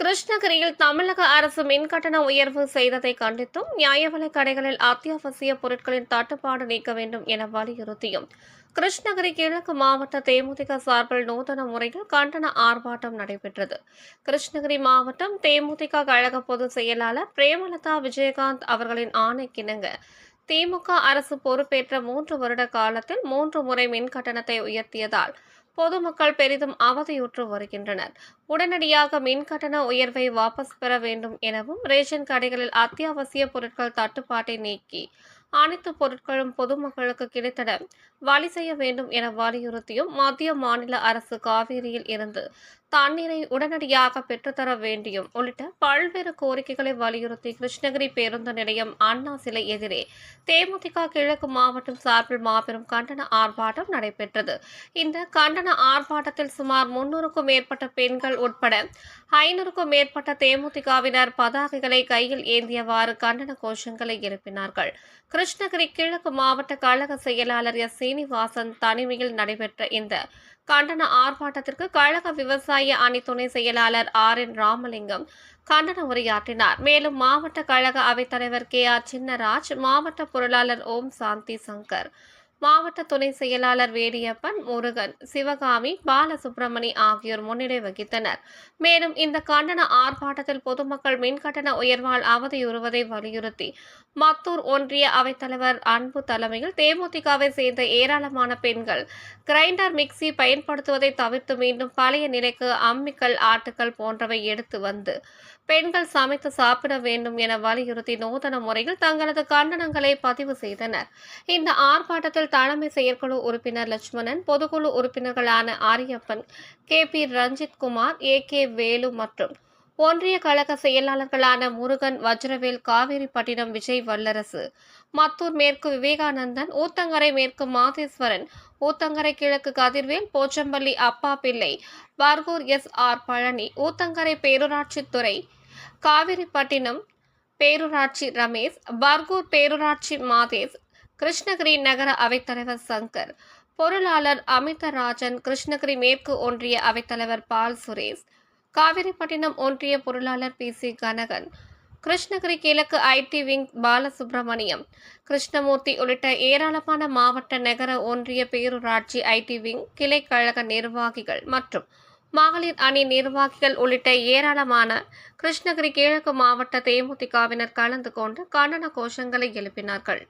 கிருஷ்ணகிரியில் தமிழக அரசு மின்கட்டண உயர்வு செய்ததை கண்டித்தும் நியாய கடைகளில் அத்தியாவசிய பொருட்களின் தட்டுப்பாடு நீக்க வேண்டும் என வலியுறுத்தியும். கிருஷ்ணகிரி கிழக்கு மாவட்ட தேமுதிக சார்பில் நூதன முறையில் கண்டன ஆர்ப்பாட்டம் நடைபெற்றது. கிருஷ்ணகிரி மாவட்டம் தேமுதிக கழக பொதுச் செயலாளர் பிரேமலதா விஜயகாந்த் அவர்களின் ஆணைக்கிணங்க. திமுக அரசு பொறுப்பேற்ற மூன்று வருட காலத்தில் மூன்று முறை மின் கட்டணத்தை உயர்த்தியதால் பொதுமக்கள் பெரிதும் அவதியுற்று வருகின்றனர். உடனடியாக மின் கட்டண உயர்வை வாபஸ் பெற வேண்டும் எனவும் ரேஷன் கடைகளில் அத்தியாவசிய பொருட்கள் தட்டுப்பாட்டை நீக்கி அனைத்து பொருட்களும் பொதுமக்களுக்கு கிடைத்திட வழி செய்ய வேண்டும் என வலியுறுத்தியும் மத்திய மாநில அரசு காவிரியில் இருந்து தண்ணீரை உடனடியாக பெற்றுத்தர வேண்டியும் உள்ளிட்ட பல்வேறு கோரிக்கைகளை வலியுறுத்தி கிருஷ்ணகிரி பேருந்து நிலையம் அண்ணா சிலை எதிரே தேமுதிக கிழக்கு மாவட்டம் சார்பில் மாபெரும் கண்டன ஆர்ப்பாட்டம் நடைபெற்றது. இந்த கண்டன ஆர்ப்பாட்டத்தில் சுமார் முன்னூறுக்கும் மேற்பட்ட பெண்கள் உட்பட ஐநூறுக்கும் மேற்பட்ட தேமுதிகவினர் பதாகைகளை கையில் ஏந்தியவாறு கண்டன கோஷங்களை எழுப்பினார்கள். கிருஷ்ணகிரி கிழக்கு மாவட்ட கழக செயலாளர் எஸ். சீனிவாசன் தனிமையில் நடைபெற்ற இந்த கண்டன ஆர்ப்பாட்டத்திற்கு கழக விவசாய அணி துணை செயலாளர் ஆர். என். ராமலிங்கம் கண்டன உரையாற்றினார். மேலும் மாவட்ட கழக அவைத்தலைவர் கே. ஆர். சின்னராஜ் மாவட்ட பொருளாளர் ஓம் சாந்தி சங்கர் மாவட்ட துணை செயலாளர் வேடியப்பன் முருகன் சிவகாமி பாலசுப்ரமணி ஆகியோர் முன்னிலை வகித்தனர். மேலும் இந்த கண்டன ஆர்ப்பாட்டத்தில் பொதுமக்கள் மின்கட்டண உயர்வால் அவதியுறுவதை வலியுறுத்தி மத்தூர் ஒன்றிய அவைத்தலைவர் அன்பு தலைமையில் தேமுதிகவை சேர்ந்த ஏராளமான பெண்கள் கிரைண்டர் மிக்சி பயன்படுத்துவதை தவிர்த்து மீண்டும் பழைய நிலைக்கு அம்மிக்கல் ஆட்டுக்கள் போன்றவை எடுத்து வந்து பெண்கள் சமைத்து சாப்பிட வேண்டும் என வலியுறுத்தி நூதன முறையில் தங்களது கண்டனங்களை பதிவு செய்தனர். இந்த ஆர்ப்பாட்டத்தில் தலைமை செயற்குழு உறுப்பினர் லட்சுமணன் பொதுக்குழு உறுப்பினர்களான Ariyappan K. P. Ranjith Kumar A. K. Velu மற்றும் ஒன்றிய கழக செயலாளர்களான முருகன் வஜ்ரவேல் காவேரிப்பட்டினம் விஜய் வல்லரசு மத்தூர் மேற்கு விவேகானந்தன் ஊத்தங்கரை மேற்கு மாதேஸ்வரன் ஊத்தங்கரை கிழக்கு கதிர்வேல் போச்சம்பள்ளி அப்பா பிள்ளை பர்கூர் எஸ். ஆர். பழனி ஊத்தங்கரை பேரூராட்சித்துறை காவிரிப்பட்டினம் பேரூராட்சி ரமேஷ் பர்கூர் பேரூராட்சி மாதேஷ் கிருஷ்ணகிரி நகர அவைத்தலைவர் சங்கர் பொருளாளர் அமிதராஜன் கிருஷ்ணகிரி மேற்கு ஒன்றிய அவைத்தலைவர் பால் சுரேஷ் காவிரிப்பட்டினம் ஒன்றிய பொருளாளர் பி சி கனகன் கிருஷ்ணகிரி கிழக்கு ஐடி விங் பாலசுப்ரமணியம் கிருஷ்ணமூர்த்தி உள்ளிட்ட ஏராளமான மாவட்ட நகர ஒன்றிய பேரூராட்சி ஐடி விங் கிளை கழக நிர்வாகிகள் மற்றும் மகளிர் அணி நிர்வாகிகள் உள்ளிட்ட ஏராளமான கிருஷ்ணகிரி கிழக்கு மாவட்ட தேமுதிகவினர் கலந்து கொண்டு கண்டன கோஷங்களை எழுப்பினார்கள்.